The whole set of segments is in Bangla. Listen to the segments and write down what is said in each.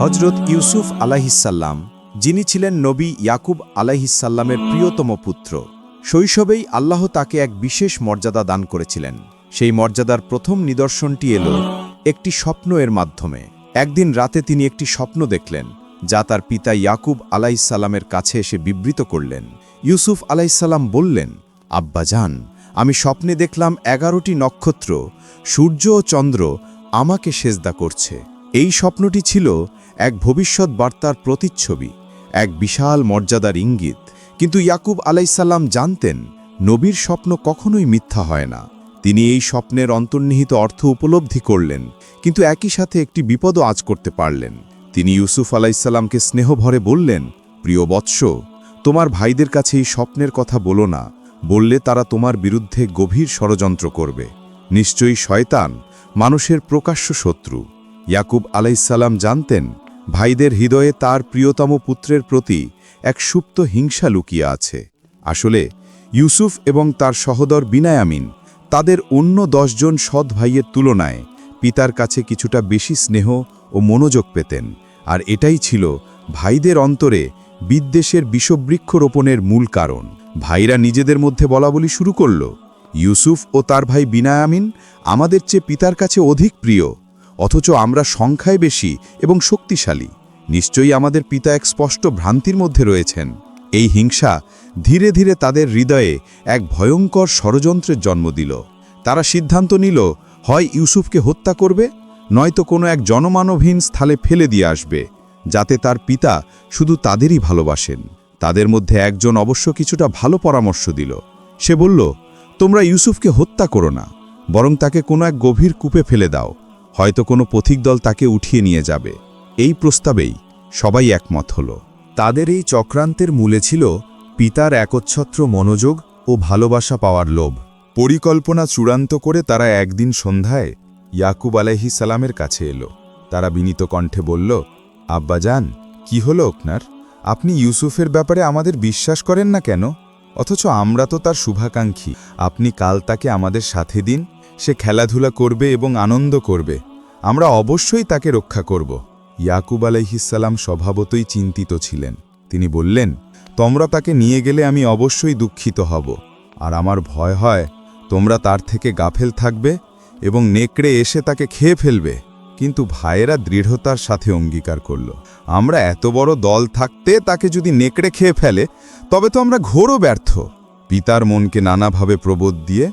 হজরত ইউসুফ আলাহিসাল্লাম যিনি ছিলেন নবী ইয়াকুব আলাহিসাল্লামের প্রিয়তম পুত্র, শৈশবেই আল্লাহ তাকে এক বিশেষ মর্যাদা দান করেছিলেন। সেই মর্যাদার প্রথম নিদর্শনটি এল একটি স্বপ্ন এর মাধ্যমে। একদিন রাতে তিনি একটি স্বপ্ন দেখলেন, যা তার পিতা ইয়াকুব আলাইসাল্লামের কাছে এসে বিবৃত করলেন। ইউসুফ আলাইসাল্লাম বললেন আব্বাজান আমি স্বপ্নে দেখলাম এগারোটি নক্ষত্র, সূর্য ও চন্দ্র আমাকে সেজদা করছে। এই স্বপ্নটি ছিল এক ভবিষ্যৎ বার্তার প্রতিচ্ছবি, এক বিশাল মর্যাদার ইঙ্গিত। কিন্তু ইয়াকুব আলাইসাল্লাম জানতেন, নবীর স্বপ্ন কখনোই মিথ্যা হয় না। তিনি এই স্বপ্নের অন্তর্নিহিত অর্থ উপলব্ধি করলেন, কিন্তু একই সাথে একটি বিপদও আজ করতে পারলেন। তিনি ইউসুফ আলাইসাল্লামকে স্নেহভরে বললেন, প্রিয় বৎস, তোমার ভাইদের কাছে এই স্বপ্নের কথা বলো না। বললে তারা তোমার বিরুদ্ধে গভীর ষড়যন্ত্র করবে। নিশ্চয়ই শয়তান মানুষের প্রকাশ্য শত্রু। ইয়াকুব আলাইসাল্লাম জানতেন, ভাইদের হৃদয়ে তার প্রিয়তম পুত্রের প্রতি এক সুপ্ত হিংসা লুকিয়ে আছে। আসলে, ইউসুফ এবং তার সহদর বিনায়ামিন তাদের অন্য দশজন সৎ ভাইয়ের তুলনায় পিতার কাছে কিছুটা বেশি স্নেহ ও মনোযোগ পেতেন, আর এটাই ছিল ভাইদের অন্তরে বিদ্বেষের বিষবৃক্ষ রোপণের মূল কারণ। ভাইরা নিজেদের মধ্যে বলা বলি শুরু করল, ইউসুফ ও তার ভাই বিনায়ামিন আমাদের চেয়ে পিতার কাছে অধিক প্রিয়। অথচ আমরা সংখ্যায় বেশি এবং শক্তিশালী। নিশ্চয়ই আমাদের পিতা এক স্পষ্ট ভ্রান্তির মধ্যে রয়েছেন। এই হিংসা ধীরে ধীরে তাদের হৃদয়ে এক ভয়ঙ্কর ষড়যন্ত্রের জন্ম দিল। তারা সিদ্ধান্ত নিল, হয় ইউসুফকে হত্যা করবে, নয়তো কোনো এক জনমানবহীন স্থলে ফেলে দিয়ে আসবে, যাতে তার পিতা শুধু তাদেরই ভালোবাসেন। তাদের মধ্যে একজন অবশ্য কিছুটা ভালো পরামর্শ দিল। সে বলল, তোমরা ইউসুফকে হত্যা করো না, বরং তাকে কোনো এক গভীর কূপে ফেলে দাও। হয়তো কোনো পথিক দল তাকে উঠিয়ে নিয়ে যাবে। এই প্রস্তাবেই সবাই একমত হল। তাদের এই চক্রান্তের মূলে ছিল পিতার একচ্ছত্র মনোযোগ ও ভালোবাসা পাওয়ার লোভ। পরিকল্পনা চূড়ান্ত করে তারা একদিন সন্ধ্যায় ইয়াকুব আলাইহি সালামের কাছে এলো। তারা বিনীত কণ্ঠে বলল, আব্বাজান, কি হলো আপনার? আপনি ইউসুফের ব্যাপারে আমাদের বিশ্বাস করেন না কেন? অথচ আমরা তো তার শুভাকাঙ্ক্ষী। আপনি কাল তাকে আমাদের সাথে দিন সে খেলাধুলা করবে এবং আনন্দ করবে। আমরা অবশ্যই তাকে রক্ষা করব। ইয়াকুব আলাইহিসাল্লাম স্বভাবতই চিন্তিত ছিলেন। তিনি বললেন, তোমরা তাকে নিয়ে গেলে আমি অবশ্যই দুঃখিত হব। আর আমার ভয় হয়, তোমরা তার থেকে গাফেল থাকবে এবং নেকড়ে এসে তাকে খেয়ে ফেলবে। কিন্তু ভাইয়েরা দৃঢ়তার সাথে অঙ্গীকার করল, আমরা এত বড় দল থাকতে তাকে যদি নেকড়ে খেয়ে ফেলে, তবে তো আমরা ঘোরও ব্যর্থ। পিতার মনকে নানাভাবে প্রবোধ দিয়ে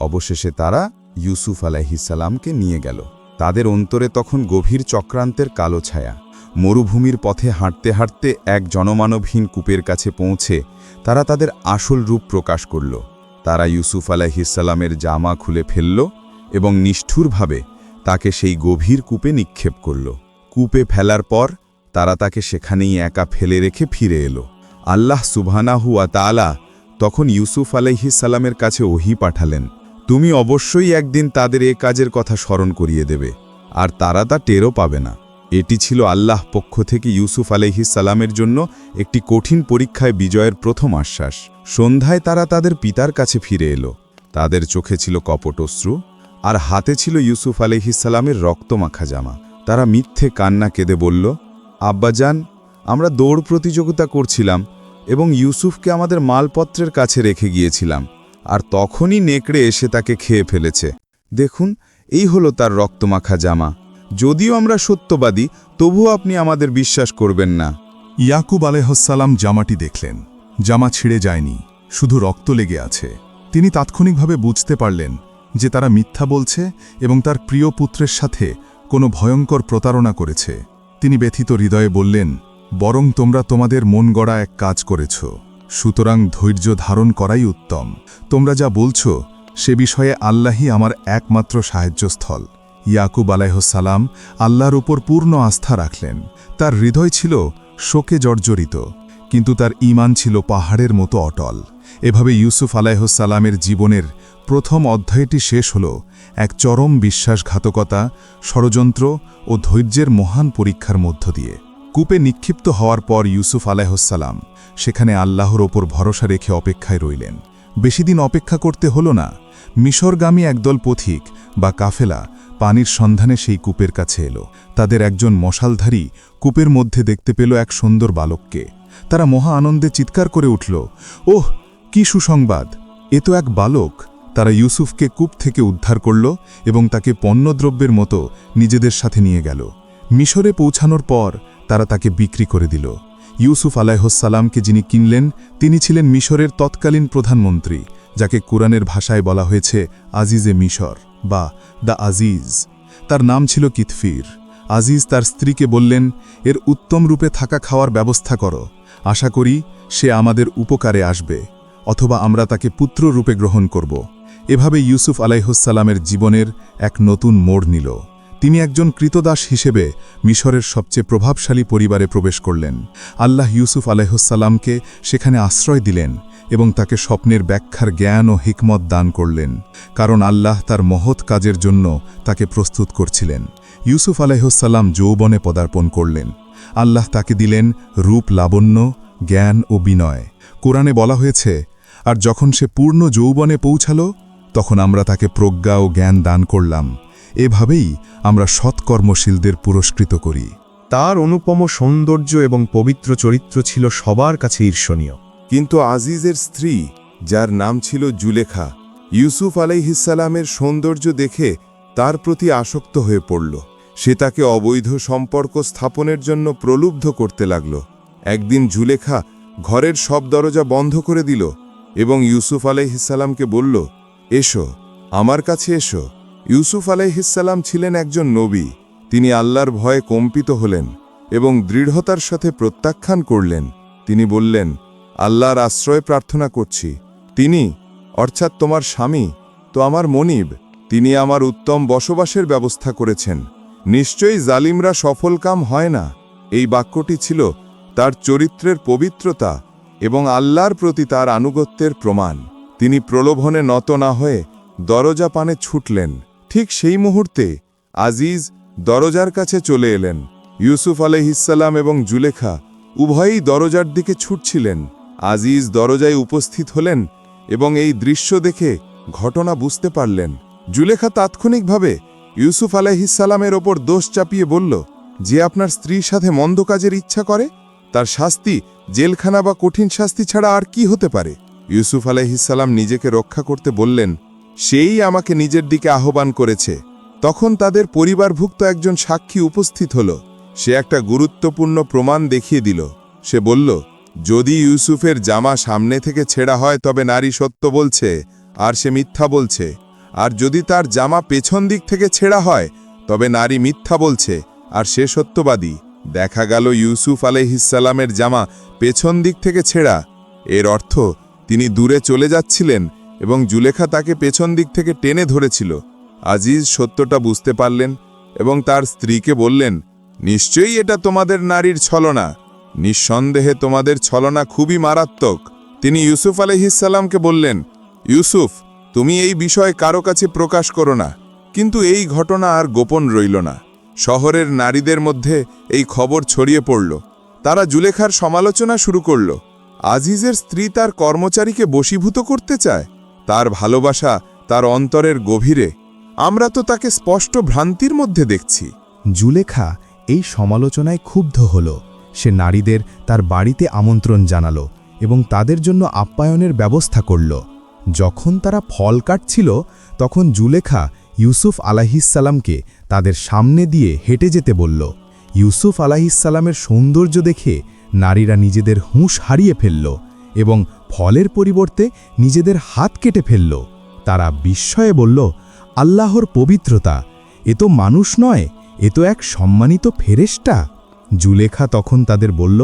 অবশেষে তারা ইউসুফ আলাইহিসাল্লামকে নিয়ে গেল। তাদের অন্তরে তখন গভীর চক্রান্তের কালো ছায়া। মরুভূমির পথে হাঁটতে হাঁটতে এক জনমানবহীন কূপের কাছে পৌঁছে তারা তাদের আসল রূপ প্রকাশ করল। তারা ইউসুফ আলাইহিসাল্লামের জামা খুলে ফেলল এবং নিষ্ঠুরভাবে তাকে সেই গভীর কূপে নিক্ষেপ করল। কূপে ফেলার পর তারা তাকে সেখানেই একা ফেলে রেখে ফিরে এলো। আল্লাহ সুবহানাহুয়া তাআলা তখন ইউসুফ আলাইহিসাল্লামের কাছে ওহি পাঠালেন। তুমি অবশ্যই একদিন তাদের এ কাজের কথা স্মরণ করিয়ে দেবে, আর তারা তা টেরও পাবে না। এটি ছিল আল্লাহ পক্ষ থেকে ইউসুফ আলাইহিসাল্লামের জন্য একটি কঠিন পরীক্ষায় বিজয়ের প্রথম আশ্বাস। সন্ধ্যায় তারা তাদের পিতার কাছে ফিরে এলো। তাদের চোখে ছিল কপট অশ্রু, আর হাতে ছিল ইউসুফ আলহিসাল্লামের রক্তমাখা জামা। তারা মিথ্যে কান্না কেঁদে বলল আব্বাজান আমরা দৌড় প্রতিযোগিতা করছিলাম এবং ইউসুফকে আমাদের মালপত্রের কাছে রেখে গিয়েছিলাম। আর তখনই নেকড়ে এসে তাকে খেয়ে ফেলেছে। দেখুন, এই হলো তার রক্তমাখা জামা। যদিও আমরা সত্যবাদী, তবুও আপনি আমাদের বিশ্বাস করবেন না। ইয়াকুব আলেহসাল্লাম জামাটি দেখলেন। জামা ছিঁড়ে যায়নি, শুধু রক্ত লেগে আছে। তিনি তাৎক্ষণিকভাবে বুঝতে পারলেন যে তারা মিথ্যা বলছে এবং তার প্রিয় পুত্রের সাথে কোনো ভয়ঙ্কর প্রতারণা করেছে। তিনি ব্যথিত হৃদয়ে বললেন, বরং তোমরা তোমাদের মন গড়া এক কাজ করেছ। সুতরাং ধৈর্য ধারণ করাই উত্তম। তোমরা যা বলছ, সে বিষয়ে আল্লাহই আমার একমাত্র সাহায্যস্থল। ইয়াকুব আলাইহসালাম আল্লাহর উপর পূর্ণ আস্থা রাখলেন। তার হৃদয় ছিল শোকে জর্জরিত, কিন্তু তার ঈমান ছিল পাহাড়ের মতো অটল। এভাবে ইউসুফ আলাইহসালামের জীবনের প্রথম অধ্যায়টি শেষ হল এক চরম বিশ্বাসঘাতকতা, ষড়যন্ত্র ও ধৈর্যের মহান পরীক্ষার মধ্য দিয়ে। কূপে নিক্ষিপ্ত হওয়ার পর ইউসুফ আলাইহসালাম সেখানে আল্লাহর ওপর ভরসা রেখে অপেক্ষায় রইলেন। বেশিদিন অপেক্ষা করতে হল না। মিশরগামী একদল পথিক বা কাফেলা পানির সন্ধানে সেই কূপের কাছে এলো। তাদের একজন মশালধারী কূপের মধ্যে দেখতে পেল এক সুন্দর বালককে। তারা মহা আনন্দে চিৎকার করে উঠল, ওহ, কি সুসংবাদ! এ তো এক বালক! তারা ইউসুফকে কূপ থেকে উদ্ধার করল এবং তাকে পণ্যদ্রব্যের মতো নিজেদের সাথে নিয়ে গেল। মিশরে পৌঁছানোর পর তারা তাকে বিক্রি করে দিল। ইউসুফ আলাইহসাল্লামকে যিনি কিনলেন, তিনি ছিলেন মিশরের তৎকালীন প্রধানমন্ত্রী, যাকে কোরআনের ভাষায় বলা হয়েছে আজিজে মিশর বা দ্য আজিজ। তার নাম ছিল কিতফির। আজিজ তার স্ত্রীকে বললেন, এর উত্তম রূপে থাকা খাওয়ার ব্যবস্থা করো। আশা করি সে আমাদের উপকারে আসবে, অথবা আমরা তাকে পুত্র রূপে গ্রহণ করব। এভাবে ইউসুফ আলাইহসাল্লামের জীবনের এক নতুন মোড় নিল। তিনি একজন কৃতদাস হিসেবে মিশরের সবচেয়ে প্রভাবশালী পরিবারে প্রবেশ করলেন। আল্লাহ ইউসুফ আলাইহসাল্লামকে সেখানে আশ্রয় দিলেন এবং তাকে স্বপ্নের ব্যাখ্যার জ্ঞান ও হিকমত দান করলেন, কারণ আল্লাহ তার মহৎ কাজের জন্য তাকে প্রস্তুত করছিলেন। ইউসুফ আলাইহসাল্লাম যৌবনে পদার্পণ করলেন। আল্লাহ তাকে দিলেন রূপ লাবণ্য, জ্ঞান ও বিনয়। কোরআনে বলা হয়েছে, আর যখন সে পূর্ণ যৌবনে পৌঁছাল, তখন আমরা তাকে প্রজ্ঞা ও জ্ঞান দান করলাম। এভাবেই আমরা সৎকর্মশীলদের পুরস্কৃত করি। তার অনুপম সৌন্দর্য এবং পবিত্র চরিত্র ছিল সবার কাছে ঈর্ষণীয়। কিন্তু আজিজের স্ত্রী, যার নাম ছিল জুলেখা, ইউসুফ আলাইহিসালামের সৌন্দর্য দেখে তার প্রতি আসক্ত হয়ে পড়ল। সে তাকে অবৈধ সম্পর্ক স্থাপনের জন্য প্রলুব্ধ করতে লাগল। একদিন জুলেখা ঘরের সব দরজা বন্ধ করে দিল এবং ইউসুফ আলাইহিসাল্লামকে বলল, এসো, আমার কাছে এসো। ইউসুফ আলাইহিসাল্লাম ছিলেন একজন নবী। তিনি আল্লাহর ভয়ে কম্পিত হলেন এবং দৃঢ়তার সাথে প্রত্যাখ্যান করলেন। তিনি বললেন, আল্লাহর আশ্রয় প্রার্থনা করছি। তিনি, অর্থাৎ তোমার স্বামী, তো আমার মনিব, তিনি আমার উত্তম বসবাসের ব্যবস্থা করেছেন। নিশ্চয়ই জালিমরা সফলকাম হয় না। এই বাক্যটি ছিল তার চরিত্রের পবিত্রতা এবং আল্লাহর প্রতি তার আনুগত্যের প্রমাণ। তিনি প্রলোভনে নত না হয়ে দরজা পানে ছুটলেন। ঠিক সেই মুহূর্তে আজিজ দরজার কাছে চলে এলেন। ইউসুফ আলহিসাল্লাম এবং জুলেখা উভয়েই দরজার দিকে ছুটছিলেন। আজিজ দরজায় উপস্থিত হলেন এবং এই দৃশ্য দেখে ঘটনা বুঝতে পারলেন। জুলেখা তাৎক্ষণিকভাবে ইউসুফ আলাইহিসাল্লামের ওপর দোষ চাপিয়ে বলল, যে আপনার স্ত্রীর সাথে মন্দ কাজের ইচ্ছা করে, তার শাস্তি, জেলখানা বা কঠিন শাস্তি ছাড়া আর কি হতে পারে? ইউসুফ আলাইহিসাল্লাম নিজেকে রক্ষা করতে বললেন সেই আমাকে নিজের দিকে আহ্বান করেছে। তখন তাদের পরিবারভুক্ত একজন সাক্ষী উপস্থিত হল। সে একটা গুরুত্বপূর্ণ প্রমাণ দেখিয়ে দিল। সে বলল, যদি ইউসুফের জামা সামনে থেকে ছেঁড়া হয়, তবে নারী সত্য বলছে, আর সে মিথ্যা বলছে। আর যদি তার জামা পেছন দিক থেকে ছেঁড়া হয়, তবে নারী মিথ্যা বলছে, আর সে সত্যবাদী। দেখা গেল ইউসুফ আলহিসাল্লামের জামা পেছন দিক থেকে ছেঁড়া। এর অর্থ, তিনি দূরে চলে যাচ্ছিলেন এবং জুলেখা তাকে পেছন দিক থেকে টেনে ধরেছিল। আজিজ সত্যটা বুঝতে পারলেন এবং তার স্ত্রীকে বললেন, নিশ্চয়ই এটা তোমাদের নারীর ছলনা। নিঃসন্দেহে তোমাদের ছলনা খুবই মারাত্মক। তিনি ইউসুফ আলহিসাল্লামকে বললেন, ইউসুফ, তুমি এই বিষয় কারও কাছে প্রকাশ করো না। কিন্তু এই ঘটনা আর গোপন রইল না। শহরের নারীদের মধ্যে এই খবর ছড়িয়ে পড়ল। তারা জুলেখার সমালোচনা শুরু করল। আজিজের স্ত্রী তার কর্মচারীকে বশীভূত করতে চায়? তার ভালোবাসা তার অন্তরের গভীরে। আমরা তো তাকে স্পষ্ট ভ্রান্তির মধ্যে দেখছি। জুলেখা এই সমালোচনায় ক্ষুব্ধ হল। সে নারীদের তার বাড়িতে আমন্ত্রণ জানালো এবং তাদের জন্য আপ্যায়নের ব্যবস্থা করল। যখন তারা ফল কাটছিল, তখন জুলেখা ইউসুফ আলাহিসাল্লামকে তাদের সামনে দিয়ে হেঁটে যেতে বলল। ইউসুফ আলাহিসাল্লামের সৌন্দর্য দেখে নারীরা নিজেদের হুঁশ হারিয়ে ফেলল এবং ফলের পরিবর্তে নিজেদের হাত কেটে ফেলল। তারা বিস্ময়ে বলল, আল্লাহর পবিত্রতা, এ তো মানুষ নয়, এ তো এক সম্মানিত ফেরেশতা। জুলেখা তখন তাদের বলল,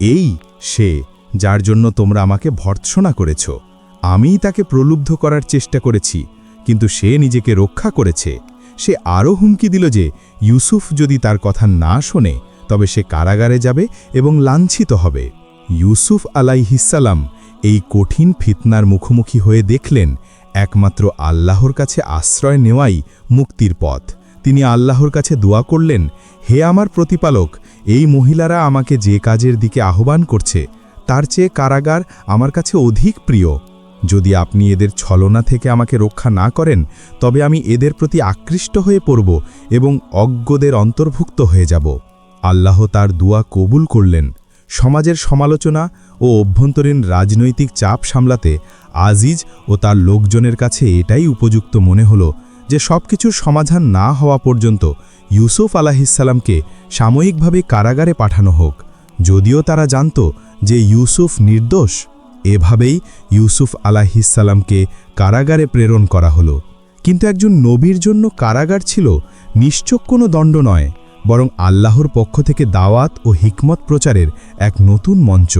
এই সে, যার জন্য তোমরা আমাকে ভর্ৎসনা করেছ। আমিই তাকে প্রলুব্ধ করার চেষ্টা করেছি, কিন্তু সে নিজেকে রক্ষা করেছে। সে আরও হুমকি দিল যে, ইউসুফ যদি তার কথা না শোনে, তবে সে কারাগারে যাবে এবং লাঞ্ছিত হবে। ইউসুফ আলাইহিসাল্লাম এই কঠিন ফিতনার মুখোমুখি হয়ে দেখলেন একমাত্র আল্লাহর কাছে আশ্রয় নেওয়াই মুক্তির পথ। তিনি আল্লাহর কাছে দোয়া করলেন, হে আমার প্রতিপালক, এই মহিলারা আমাকে যে কাজের দিকে আহ্বান করছে, তার চেয়ে কারাগার আমার কাছে অধিক প্রিয়। যদি আপনি এদের ছলনা থেকে আমাকে রক্ষা না করেন, তবে আমি এদের প্রতি আকৃষ্ট হয়ে পড়ব এবং অজ্ঞদের অন্তর্ভুক্ত হয়ে যাব। আল্লাহ তার দুয়া কবুল করলেন। সমাজের সমালোচনা ও অভ্যন্তরীণ রাজনৈতিক চাপ সামলাতে আজিজ ও তার লোকজনের কাছে এটাই উপযুক্ত মনে হলো যে সবকিছুর সমাধান না হওয়া পর্যন্ত ইউসুফ আলাহিসাল্লামকে সাময়িকভাবে কারাগারে পাঠানো হোক। যদিও তারা জানত যে ইউসুফ নির্দোষ, এভাবেই ইউসুফ আলাহিসাল্লামকে কারাগারে প্রেরণ করা হলো। কিন্তু একজন নবীর জন্য কারাগার ছিল নিশ্চক কোনো দণ্ড নয়। বরং আল্লাহর পক্ষ থেকে দাওয়াত ও হিকমত প্রচারের এক নতুন মঞ্চ,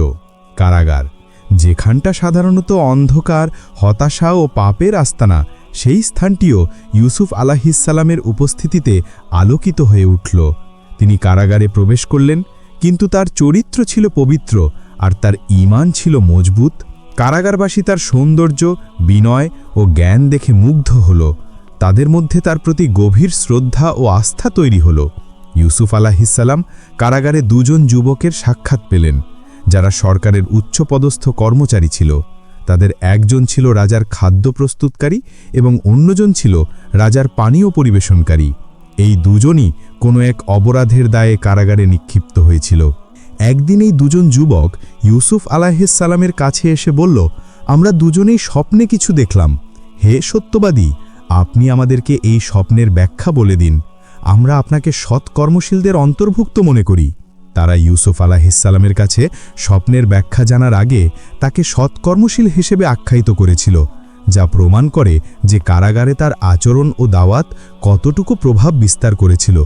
কারাগার, যেখানটা সাধারণত অন্ধকার, হতাশা ও পাপের আস্তানা, সেই স্থানটিও ইউসুফ আলাহিসাল্লামের উপস্থিতিতে আলোকিত হয়ে উঠল। তিনি কারাগারে প্রবেশ করলেন, কিন্তু তার চরিত্র ছিল পবিত্র আর তার ঈমান ছিল মজবুত। কারাগারবাসী তার সৌন্দর্য, বিনয় ও জ্ঞান দেখে মুগ্ধ হল। তাদের মধ্যে তার প্রতি গভীর শ্রদ্ধা ও আস্থা তৈরি হল। ইউসুফ আলাহিসাল্লাম কারাগারে দুজন যুবকের সাক্ষাৎ পেলেন, যারা সরকারের উচ্চপদস্থ কর্মচারী ছিল। তাদের একজন ছিল রাজার খাদ্য প্রস্তুতকারী এবং অন্যজন ছিল রাজার পানীয় পরিবেশনকারী। এই দুজনই কোনো এক অপরাধের দায়ে কারাগারে নিক্ষিপ্ত হয়েছিল। একদিন এই দুজন যুবক ইউসুফ আলাহিসাল্লামের কাছে এসে বলল, আমরা দুজনেই স্বপ্নে কিছু দেখলাম। হে সত্যবাদী, আপনি আমাদেরকে এই স্বপ্নের ব্যাখ্যা বলে দিন। আমরা আপনাকে সৎ কর্মশীলদের অন্তর্ভুক্ত মনে করি। তারা ইউসুফ আলাহিসাল্লামের কাছে স্বপ্নের ব্যাখ্যা জানার আগে তাকে সৎকর্মশীল হিসেবে আখ্যায়িত করেছিল, যা প্রমাণ করে যে কারাগারে তার আচরণ ও দাওয়াত কতটুকু প্রভাব বিস্তার করেছিল।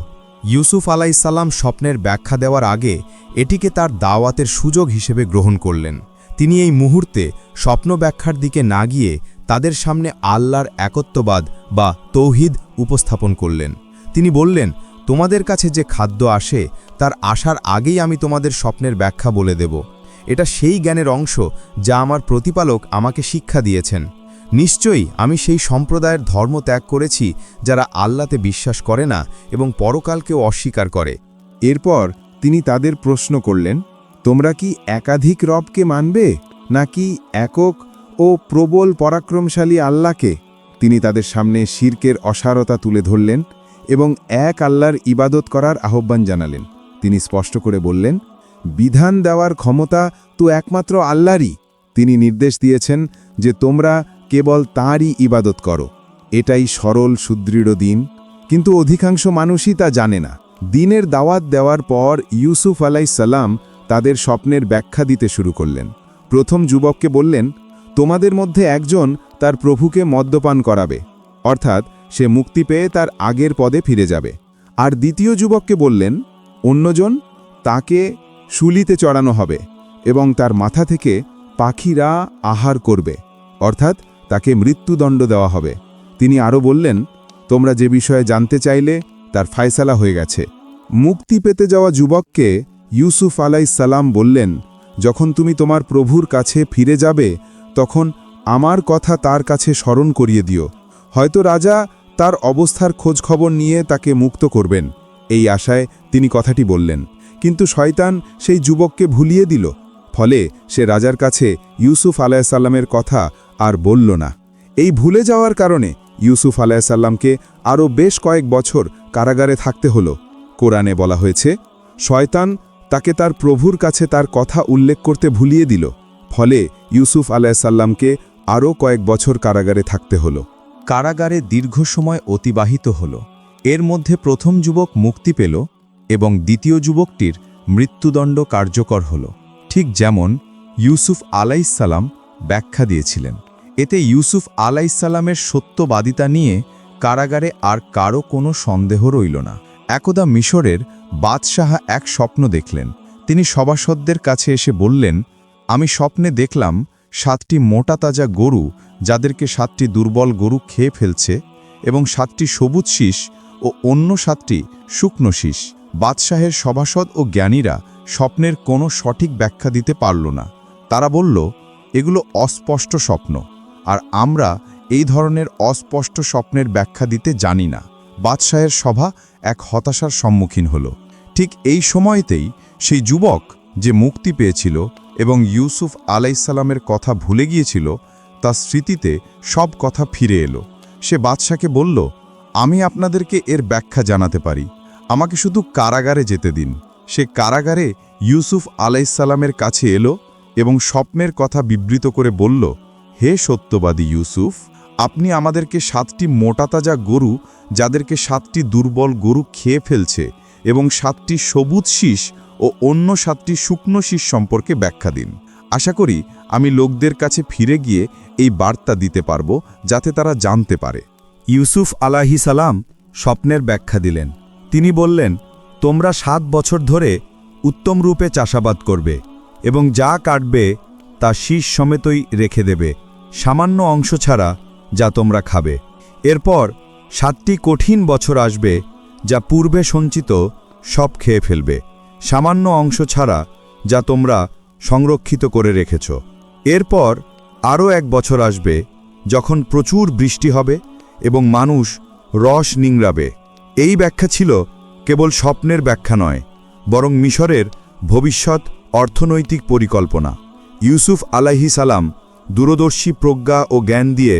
ইউসুফ আলাইসাল্লাম স্বপ্নের ব্যাখ্যা দেওয়ার আগে এটিকে তার দাওয়াতের সুযোগ হিসেবে গ্রহণ করলেন। তিনি এই মুহূর্তে স্বপ্ন ব্যাখ্যার দিকে না গিয়ে তাদের সামনে আল্লাহর একত্ববাদ বা তৌহিদ উপস্থাপন করলেন। তিনি বললেন, তোমাদের কাছে যে খাদ্য আসে, তার আসার আগেই আমি তোমাদের স্বপ্নের ব্যাখ্যা বলে দেব। এটা সেই জ্ঞানের অংশ যা আমার প্রতিপালক আমাকে শিক্ষা দিয়েছেন। নিশ্চয়ই আমি সেই সম্প্রদায়ের ধর্ম ত্যাগ করেছি যারা আল্লাতে বিশ্বাস করে না এবং পরকালকেও অস্বীকার করে। এরপর তিনি তাদের প্রশ্ন করলেন, তোমরা কি একাধিক রবকে মানবে, নাকি একক ও প্রবল পরাক্রমশালী আল্লাহকে? তিনি তাদের সামনে শির্কের অসারতা তুলে ধরলেন এবং এক আল্লাহর ইবাদত করার আহ্বান জানালেন। তিনি স্পষ্ট করে বললেন, বিধান দেওয়ার ক্ষমতা তো একমাত্র আল্লাহরই। তিনি নির্দেশ দিয়েছেন যে তোমরা কেবল তাঁরই ইবাদত করো। এটাই সরল, সুদৃঢ় দিন। কিন্তু অধিকাংশ মানুষই তা জানে না। দিনের দাওয়াত দেওয়ার পর ইউসুফ আলাইসাল্লাম তাদের স্বপ্নের ব্যাখ্যা দিতে শুরু করলেন। প্রথম যুবককে বললেন, তোমাদের মধ্যে একজন তার প্রভুকে মদ্যপান করাবে। অর্থাৎ সে মুক্তি পেয়ে তার আগের পদে ফিরে যাবে। আর দ্বিতীয় যুবককে বললেন, অন্যজন তাকে শুলিতে চড়ানো হবে এবং তার মাথা থেকে পাখিরা আহার করবে, অর্থাৎ তাকে মৃত্যুদণ্ড দেওয়া হবে। তিনি আরও বললেন, তোমরা যে বিষয়ে জানতে চাইলে তার ফায়সালা হয়ে গেছে। মুক্তি পেতে যাওয়া যুবককে ইউসুফ আলাই সালাম বললেন, যখন তুমি তোমার প্রভুর কাছে ফিরে যাবে, তখন আমার কথা তার কাছে স্মরণ করিয়ে দিও। হয়তো রাজা তার অবস্থার খোঁজখবর নিয়ে তাকে মুক্ত করবেন। এই আশায় তিনি কথাটি বললেন, কিন্তু শয়তান সেই যুবককে ভুলিয়ে দিল। ফলে সে রাজার কাছে ইউসুফ আলাইসাল্লামের কথা আর বলল না। এই ভুলে যাওয়ার কারণে ইউসুফ আলাইসাল্লামকে আরও বেশ কয়েক বছর কারাগারে থাকতে হল। কোরআনে বলা হয়েছে, শয়তান তাকে তার প্রভুর কাছে তার কথা উল্লেখ করতে ভুলিয়ে দিল। ফলে ইউসুফ আলাইসাল্লামকে আরও কয়েক বছর কারাগারে থাকতে হলো। কারাগারে দীর্ঘ সময় অতিবাহিত হল। এর মধ্যে প্রথম যুবক মুক্তি পেল এবং দ্বিতীয় যুবকটির মৃত্যুদণ্ড কার্যকর হল। ঠিক যেমন ইউসুফ আলাইসাল্লাম ব্যাখ্যা দিয়েছিলেন। এতে ইউসুফ আলাইসাল্লামের সত্যবাদিতা নিয়ে কারাগারে আর কারও কোনো সন্দেহ রইল না। একদা মিশরের বাদশাহ এক স্বপ্ন দেখলেন। তিনি সভাসদদের কাছে এসে বললেন, আমি স্বপ্নে দেখলাম সাতটি মোটা তাজা গরু যাদেরকে সাতটি দুর্বল গরু খেয়ে ফেলছে এবং সাতটি সবুজ শীষ ও অন্য সাতটি শুকনো শীষ। বাদশাহের সভাসদ ও জ্ঞানীরা স্বপ্নের কোনো সঠিক ব্যাখ্যা দিতে পারল না। তারা বলল, এগুলো অস্পষ্ট স্বপ্ন, আর আমরা এই ধরনের অস্পষ্ট স্বপ্নের ব্যাখ্যা দিতে জানি না। বাদশাহের সভা এক হতাশার সম্মুখীন হল। ঠিক এই সময়তেই সেই যুবক যে মুক্তি পেয়েছিল এবং ইউসুফ আলাইসাল্লামের কথা ভুলে গিয়েছিল তার স্মৃতিতে সব কথা ফিরে এলো। সে বাদশাকে বলল, আমি আপনাদেরকে এর ব্যাখ্যা জানাতে পারি। আমাকে শুধু কারাগারে যেতে দিন। সে কারাগারে ইউসুফ আলাইসাল্লামের কাছে এলো এবং স্বপ্নের কথা বিবৃত করে বলল, হে সত্যবাদী ইউসুফ, আপনি আমাদেরকে সাতটি মোটাতাজা গরু, যাদেরকে সাতটি দুর্বল গরু খেয়ে ফেলছে এবং সাতটি সবুজ শীষ ও অন্য সাতটি শুকনো শীষ সম্পর্কে ব্যাখ্যা দিন। আশা করি আমি লোকদের কাছে ফিরে গিয়ে এই বার্তা দিতে পারব, যাতে তারা জানতে পারে। ইউসুফ আলাহি সালাম স্বপ্নের ব্যাখ্যা দিলেন। তিনি বললেন, তোমরা সাত বছর ধরে উত্তম রূপে চাষাবাদ করবে এবং যা কাটবে তা শীষ সমেতই রেখে দেবে, সামান্য অংশ ছাড়া যা তোমরা খাবে। এরপর সাতটি কঠিন বছর আসবে যা পূর্বে সঞ্চিত সব খেয়ে ফেলবে। সামান্য অংশ ছাড়া যা তোমরা সংরক্ষিত করে রেখেছ। এরপর আরও এক বছর আসবে যখন প্রচুর বৃষ্টি হবে এবং মানুষ রস নিংড়াবে। এই ব্যাখ্যা ছিল কেবল স্বপ্নের ব্যাখ্যা নয়, বরং মিশরের ভবিষ্যৎ অর্থনৈতিক পরিকল্পনা। ইউসুফ আলাহি সালাম দূরদর্শী প্রজ্ঞা ও জ্ঞান দিয়ে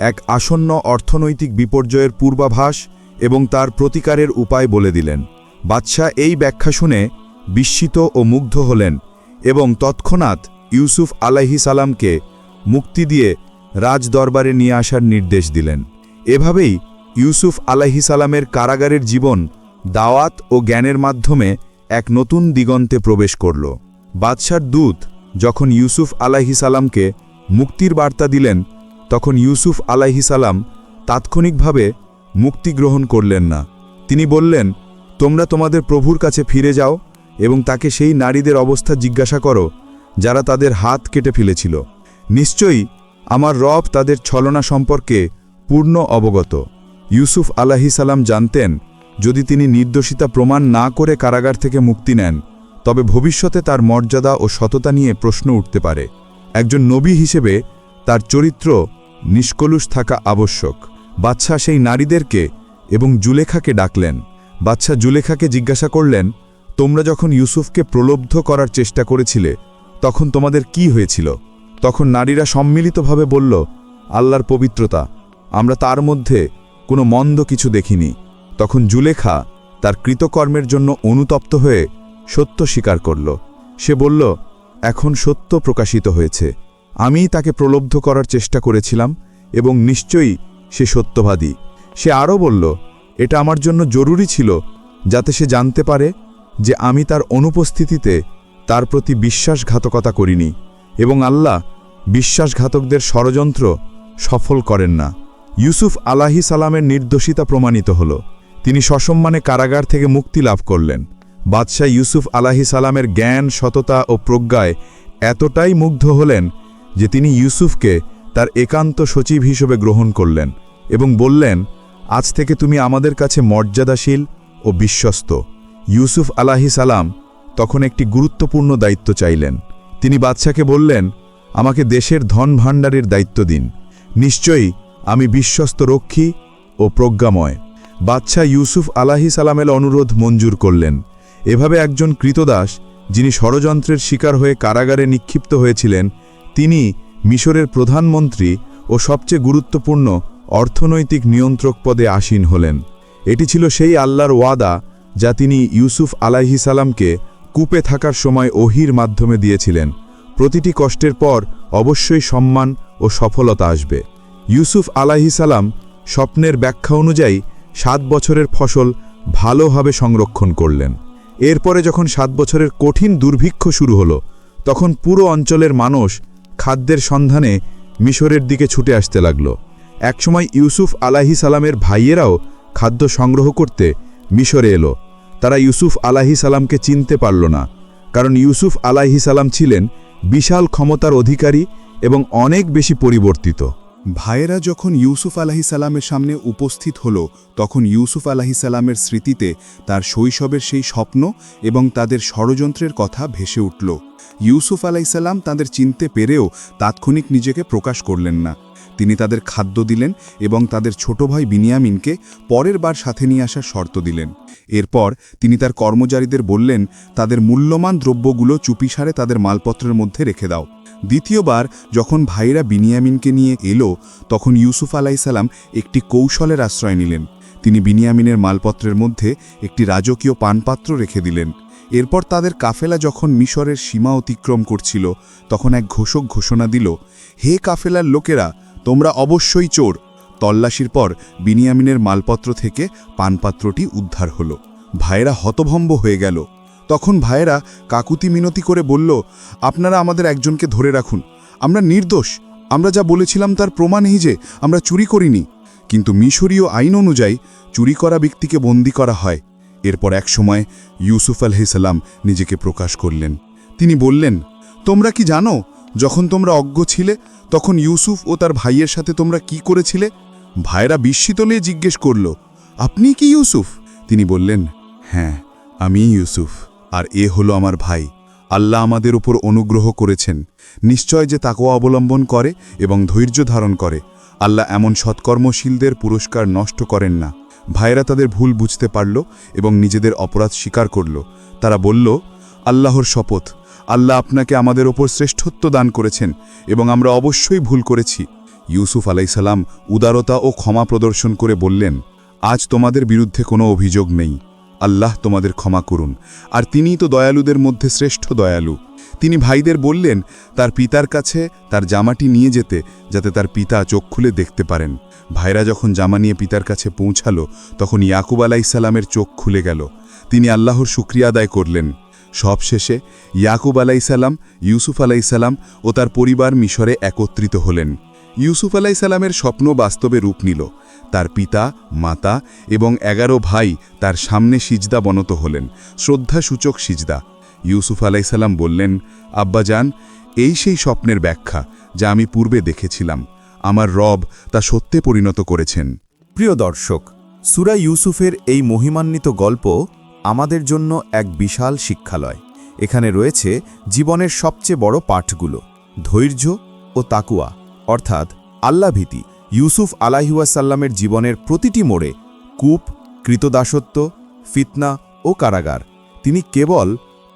এক আসন্ন অর্থনৈতিক বিপর্যয়ের পূর্বাভাস এবং তার প্রতিকারের উপায় বলে দিলেন। বাদশাহ এই ব্যাখ্যা শুনে বিস্মিত ও মুগ্ধ হলেন এবং তৎক্ষণাৎ ইউসুফ আলাহি সালামকে মুক্তি দিয়ে রাজদরবারে নিয়ে আসার নির্দেশ দিলেন। এভাবেই ইউসুফ আলাহি সালামের কারাগারের জীবন দাওয়াত ও জ্ঞানের মাধ্যমে এক নতুন দিগন্তে প্রবেশ করল। বাদশার দূত যখন ইউসুফ আলাহি সালামকে মুক্তির বার্তা দিলেন, তখন ইউসুফ আলাহি সালাম তাৎক্ষণিকভাবে মুক্তি গ্রহণ করলেন না। তিনি বললেন, তোমরা তোমাদের প্রভুর কাছে ফিরে যাও এবং তাকে সেই নারীদের অবস্থা জিজ্ঞাসা করো, যারা তাদের হাত কেটে ফেলেছিল। নিশ্চয়ই আমার রব তাদের ছলনা সম্পর্কে পূর্ণ অবগত। ইউসুফ আলাহি সালাম জানতেন, যদি তিনি নির্দোষিতা প্রমাণ না করে কারাগার থেকে মুক্তি নেন, তবে ভবিষ্যতে তার মর্যাদা ও সততা নিয়ে প্রশ্ন উঠতে পারে। একজন নবী হিসেবে তার চরিত্র নিষ্কলুষ থাকা আবশ্যক। বাদশাহ সেই নারীদেরকে এবং জুলেখাকে ডাকলেন। বাদশাহ জুলেখাকে জিজ্ঞাসা করলেন তোমরা যখন ইউসুফকে প্রলব্ধ করার চেষ্টা করেছিলে, তখন তোমাদের কি হয়েছিল? তখন নারীরা সম্মিলিতভাবে বলল, আল্লাহর পবিত্রতা, আমরা তার মধ্যে কোনো মন্দ কিছু দেখিনি। তখন জুলেখা তার কৃতকর্মের জন্য অনুতপ্ত হয়ে সত্য স্বীকার করল। সে বলল, এখন সত্য প্রকাশিত হয়েছে। আমিই তাকে প্রলব্ধ করার চেষ্টা করেছিলাম এবং নিশ্চয়ই সে সত্যবাদী। সে আরও বলল, এটা আমার জন্য জরুরি ছিল যাতে সে জানতে পারে যে আমি তার অনুপস্থিতিতে তার প্রতি বিশ্বাসঘাতকতা করিনি এবং আল্লাহ বিশ্বাসঘাতকদের ষড়যন্ত্র সফল করেন না। ইউসুফ আলাহি সালামের নির্দোষিতা প্রমাণিত হল। তিনি সসম্মানে কারাগার থেকে মুক্তি লাভ করলেন। বাদশাহ ইউসুফ আলাহি সালামের জ্ঞান, সততা ও প্রজ্ঞায় এতটাই মুগ্ধ হলেন যে তিনি ইউসুফকে তার একান্ত সচিব হিসেবে গ্রহণ করলেন এবং বললেন, আজ থেকে তুমি আমাদের কাছে মর্যাদাশীল ও বিশ্বস্ত। ইউসুফ আলাহি সালাম তখন একটি গুরুত্বপূর্ণ দায়িত্ব চাইলেন। তিনি বাদশাকে বললেন, আমাকে দেশের ধন ভাণ্ডারের দায়িত্ব দিন। নিশ্চয়ই আমি বিশ্বস্ত রক্ষী ও প্রজ্ঞাময়। বাদশাহ ইউসুফ আলাহি সালামের অনুরোধ মঞ্জুর করলেন। এভাবে একজন কৃতদাস, যিনি ষড়যন্ত্রের শিকার হয়ে কারাগারে নিক্ষিপ্ত হয়েছিলেন, তিনি মিশরের প্রধানমন্ত্রী ও সবচেয়ে গুরুত্বপূর্ণ অর্থনৈতিক নিয়ন্ত্রক পদে আসীন হলেন। এটি ছিল সেই আল্লাহর ওয়াদা যা তিনি ইউসুফ সালামকে কূপে থাকার সময় ওহির মাধ্যমে দিয়েছিলেন। প্রতিটি কষ্টের পর অবশ্যই সম্মান ও সফলতা আসবে। ইউসুফ সালাম স্বপ্নের ব্যাখ্যা অনুযায়ী সাত বছরের ফসল ভালোভাবে সংরক্ষণ করলেন। এরপরে যখন সাত বছরের কঠিন দুর্ভিক্ষ শুরু হলো, তখন পুরো অঞ্চলের মানুষ খাদ্যের সন্ধানে মিশরের দিকে ছুটে আসতে লাগল। একসময় ইউসুফ আলাহি সালামের ভাইয়েরাও খাদ্য সংগ্রহ করতে মিশরে এলো। তারা ইউসুফ আলাহি সালামকে চিনতে পারল না, কারণ ইউসুফ আলাহি সালাম ছিলেন বিশাল ক্ষমতার অধিকারী এবং অনেক বেশি পরিবর্তিত। ভাইয়েরা যখন ইউসুফ আলাহি সালামের সামনে উপস্থিত হল, তখন ইউসুফ আলাহি সালামের স্মৃতিতে তার শৈশবের সেই স্বপ্ন এবং তাদের ষড়যন্ত্রের কথা ভেসে উঠল। ইউসুফ আলাইসাল্লাম তাদের চিনতে পেরেও তাৎক্ষণিক নিজেকে প্রকাশ করলেন না। তিনি তাদের খাদ্য দিলেন এবং তাদের ছোট ভাই বিনিয়ামিনকে পরের বার সাথে নিয়ে আসার শর্ত দিলেন। এরপর তিনি তার কর্মচারীদের বললেন, তাদের মূল্যমান দ্রব্যগুলো চুপিসারে তাদের মালপত্রের মধ্যে রেখে দাও। দ্বিতীয়বার যখন ভাইরা বিনিয়ামিনকে নিয়ে এলো, তখন ইউসুফ আলাইসাল্লাম একটি কৌশলের আশ্রয় নিলেন। তিনি বিনিয়ামিনের মালপত্রের মধ্যে একটি রাজকীয় পানপাত্র রেখে দিলেন। এরপর তাদের কাফেলা যখন মিশরের সীমা অতিক্রম করছিল, তখন এক ঘোষক ঘোষণা দিল, হে কাফেলার লোকেরা তোমরা অবশ্যই চোর। তল্লাশির পর বিনিয়ামিনের মালপত্র থেকে পানপাত্রটি উদ্ধার হলো। ভাইয়েরা হতভম্ব হয়ে গেল। তখন ভাইয়েরা কাকুতি মিনতি করে বলল, আপনারা আমাদের একজনকে ধরে রাখুন। আমরা নির্দোষ। আমরা যা বলেছিলাম তার প্রমাণ এই যে, আমরা চুরি করিনি। কিন্তু মিশরীয় আইন অনুযায়ী চুরি করা ব্যক্তিকে বন্দি করা হয়। এরপর এক সময় ইউসুফ আলহিসাল্লাম নিজেকে প্রকাশ করলেন। তিনি বললেন, তোমরা কি জানো যখন তোমরা অজ্ঞ ছিলে, তখন ইউসুফ ও তার ভাইয়ের সাথে তোমরা কি করেছিলে? ভাইরা বিস্মিত নিয়ে জিজ্ঞেস করল, আপনি কি ইউসুফ? তিনি বললেন হ্যাঁ আমি ইউসুফ, আর এ হলো আমার ভাই। আল্লাহ আমাদের উপর অনুগ্রহ করেছেন। নিশ্চয় যে তাকোয়া অবলম্বন করে এবং ধৈর্য ধারণ করে। আল্লাহ এমন সৎকর্মশীলদের পুরস্কার নষ্ট করেন না। ভাইরা তাদের ভুল বুঝতে পারল এবং নিজেদের অপরাধ স্বীকার করল। তারা বলল, আল্লাহর শপথ আল্লাহ আপনাকে আমাদের ওপর শ্রেষ্ঠত্ব দান করেছেন এবং আমরা অবশ্যই ভুল করেছি। ইউসুফ আলাইসাল্লাম উদারতা ও ক্ষমা প্রদর্শন করে বললেন, আজ তোমাদের বিরুদ্ধে কোনো অভিযোগ নেই। আল্লাহ তোমাদের ক্ষমা করুন। আর তিনিই তো দয়ালুদের মধ্যে শ্রেষ্ঠ দয়ালু। তিনি ভাইদের বললেন, তার পিতার কাছে তার জামাটি নিয়ে যেতে, যাতে তার পিতা চোখ খুলে দেখতে পারেন। ভাইরা যখন জামা নিয়ে পিতার কাছে পৌঁছালো, তখন ইয়াকুব আলাইসাল্লামের চোখ খুলে গেল। তিনি আল্লাহর শুক্রিয়া আদায় করলেন। সবশেষে ইয়াকুব আলাইসাল্লাম ইউসুফ আলাইসাল্লাম ও তার পরিবার মিশরে একত্রিত হলেন। ইউসুফ আলাইসাল্লামের স্বপ্ন বাস্তবে রূপ নিল। তার পিতা, মাতা এবং এগারো ভাই তার সামনে সিজদা বনত হলেন, শ্রদ্ধাসূচক সিজদা। ইউসুফ আলাইসাল্লাম বললেন আব্বাজান এই সেই স্বপ্নের ব্যাখ্যা যা আমি পূর্বে দেখেছিলাম। আমার রব তা সত্যে পরিণত করেছেন। প্রিয় দর্শক, সুরা ইউসুফের এই মহিমান্বিত গল্প আমাদের জন্য এক বিশাল শিক্ষালয়। এখানে রয়েছে জীবনের সবচেয়ে বড় পাঠগুলো, ধৈর্য ও তাকুয়া। অর্থাৎ আল্লাভীতি, ইউসুফ আলাহিউসাল্লামের জীবনের প্রতিটি মোড়ে কূপ, কৃতদাসত্ব, ফিতনা ও কারাগার। তিনি কেবল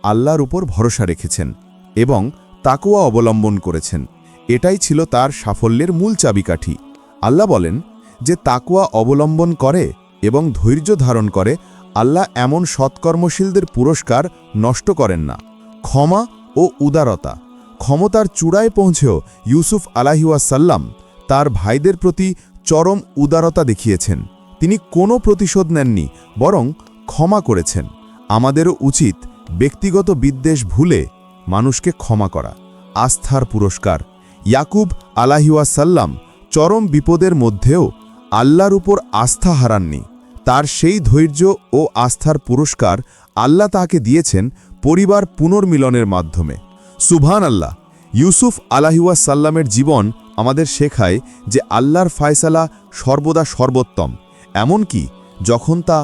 আল্লাহর উপর ভরসা রেখেছেন এবং তাকুয়া অবলম্বন করেছেন। এটাই ছিল তার সাফল্যের মূল চাবিকাঠি। আল্লাহ বলেন যে তাকুয়া অবলম্বন করে এবং ধৈর্য ধারণ করে আল্লাহ এমন সৎকর্মশীলদের পুরস্কার নষ্ট করেন না। ক্ষমা ও উদারতা। ক্ষমতার চূড়ায় পৌঁছেও ইউসুফ আলাহিউসাল্লাম তার ভাইদের প্রতি চরম উদারতা দেখিয়েছেন। তিনি কোনো প্রতিশোধ নেননি, বরং ক্ষমা করেছেন। আমাদেরও উচিত ব্যক্তিগত বিদ্বেষ ভুলে মানুষকে ক্ষমা করা। আস্থার পুরস্কার। ইয়াকুব আলাহিউসাল্লাম চরম বিপদের মধ্যেও আল্লাহর উপর আস্থা হারাননি। তার সেই ধৈর্য ও আস্থার পুরস্কার আল্লাহ তাকে দিয়েছেন পরিবার পুনর্মিলনের মাধ্যমে। সুবহান আল্লাহ ইউসুফ আলাহিউসাল্লামের জীবন আমাদের শেখায় যে আল্লাহর ফায়সালা সর্বদা সর্বোত্তম, এমনকি যখন তা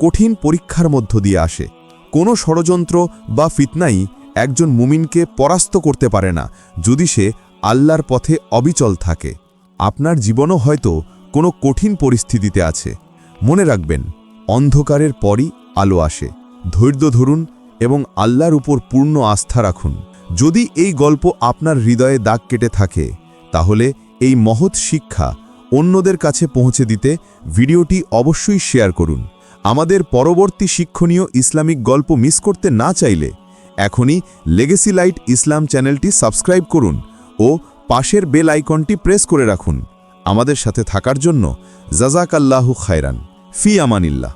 কঠিন পরীক্ষার মধ্য দিয়ে আসে। কোনো ষড়যন্ত্র বা ফিতনাই একজন মুমিনকে পরাস্ত করতে পারে না যদি সে আল্লাহর পথে অবিচল থাকে। আপনার জীবনও হয়তো কোনো কঠিন পরিস্থিতিতে আছে। মনে রাখবেন, অন্ধকারের পরই আলো আসে। ধৈর্য ধরুন এবং আল্লাহর উপর পূর্ণ আস্থা রাখুন। যদি এই গল্প আপনার হৃদয়ে দাগ কেটে থাকে, তাহলে এই মহৎ শিক্ষা অন্যদের কাছে পৌঁছে দিতে ভিডিওটি অবশ্যই শেয়ার করুন। আমাদের পরবর্তী শিক্ষণীয় ইসলামিক গল্প মিস করতে না চাইলে এখনই লেগেসি লাইট ইসলাম চ্যানেলটি সাবস্ক্রাইব করুন ও পাশের বেল আইকনটি প্রেস করে রাখুন। আমাদের সাথে থাকার জন্য জাজাক আল্লাহু খায়রান ফি আমানিল্লাহ।